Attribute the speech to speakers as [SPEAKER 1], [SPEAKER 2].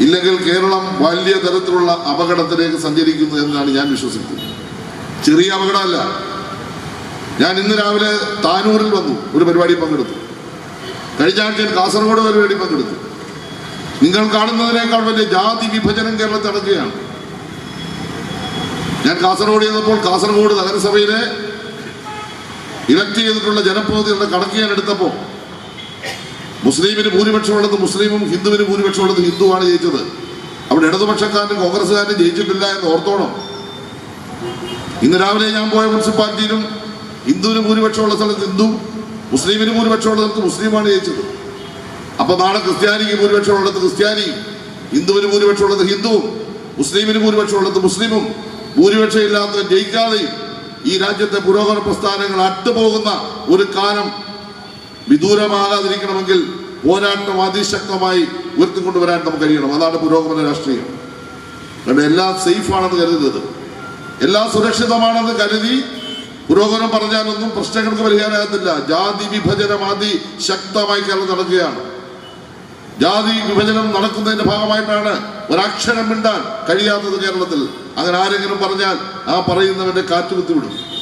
[SPEAKER 1] ഇല്ലെങ്കിൽ കേരളം വലിയ തരത്തിലുള്ള അപകടത്തിലേക്ക് സഞ്ചരിക്കുന്നു എന്നാണ് ഞാൻ വിശ്വസിക്കുന്നത്. ചെറിയ അപകടമല്ല. ഞാൻ ഇന്ന് രാവിലെ താനൂരിൽ വന്നു ഒരു പരിപാടി പങ്കെടുത്തു. കഴിഞ്ഞ ആഴ്ചയിൽ കാസർഗോഡ് പരിപാടി പങ്കെടുത്തു. നിങ്ങൾ കാണുന്നതിനേക്കാൾ വലിയ ജാതി വിഭജനം കേരളത്തിൽ നടക്കുകയാണ്. ഞാൻ കാസർഗോഡ് ചെയ്തപ്പോൾ കാസർഗോഡ് നഗരസഭയിലെ ഇലക്ട് ചെയ്തിട്ടുള്ള ജനപ്രതിനിധികളുടെ കണക്ക് ഞാൻ എടുത്തപ്പോൾ മുസ്ലിമിന് ഭൂരിപക്ഷമുള്ളത് മുസ്ലിമും ഹിന്ദുവിന് ഭൂരിപക്ഷമുള്ളത് ഹിന്ദുവാണ് ജയിച്ചത്. അവിടെ ഇടതുപക്ഷക്കാരനും കോൺഗ്രസ്സുകാരനും ജയിച്ചിട്ടില്ല എന്ന് ഓർത്തോണം. ഇന്ന് രാവിലെ ഞാൻ പോയ മുനിസിപ്പാലിറ്റിയിലും ഹിന്ദുവിന് ഭൂരിപക്ഷമുള്ള സ്ഥലത്ത് ഹിന്ദു മുസ്ലിമിന് ഭൂരിപക്ഷമുള്ള സ്ഥലത്ത് മുസ്ലിമാണ് ജയിച്ചത്. അപ്പൊ നാളെ ക്രിസ്ത്യാനിക്ക് ഭൂരിപക്ഷമുള്ളത് ക്രിസ്ത്യാനിയും ഹിന്ദുവിന് ഭൂരിപക്ഷമുള്ളത് ഹിന്ദുവും മുസ്ലിമിന് ഭൂരിപക്ഷമുള്ളത് മുസ്ലിമും. ഭൂരിപക്ഷം ഇല്ലാത്ത ജയിക്കാതെയും ഈ രാജ്യത്തെ പുരോഗമന പ്രസ്ഥാനങ്ങൾ അട്ടുപോകുന്ന ഒരു കാലം വിദൂരമാകാതിരിക്കണമെങ്കിൽ പോരാട്ടം അതിശക്തമായി ഉയർത്തിക്കൊണ്ടുവരാൻ നമുക്ക് കഴിയണം. അതാണ് പുരോഗമന രാഷ്ട്രീയം. കാരണം എല്ലാം സേഫാണെന്ന് കരുതുന്നത്. എല്ലാം സുരക്ഷിതമാണെന്ന് കരുതി പുരോഗമനം പറഞ്ഞാലൊന്നും പ്രശ്നങ്ങൾക്ക് പരിഹാരമാകത്തില്ല. ജാതി വിഭജനം അതി ശക്തമായി കേരളം നടക്കുകയാണ്. ജാതി വിഭജനം നടക്കുന്നതിന്റെ ഭാഗമായിട്ടാണ് ഒരക്ഷരം മിണ്ടാൻ കഴിയാത്തത് കേരളത്തിൽ. അങ്ങനെ ആരെങ്കിലും പറഞ്ഞാൽ ആ പറയുന്നവന്റെ കാറ്റുകുത്തി വിടും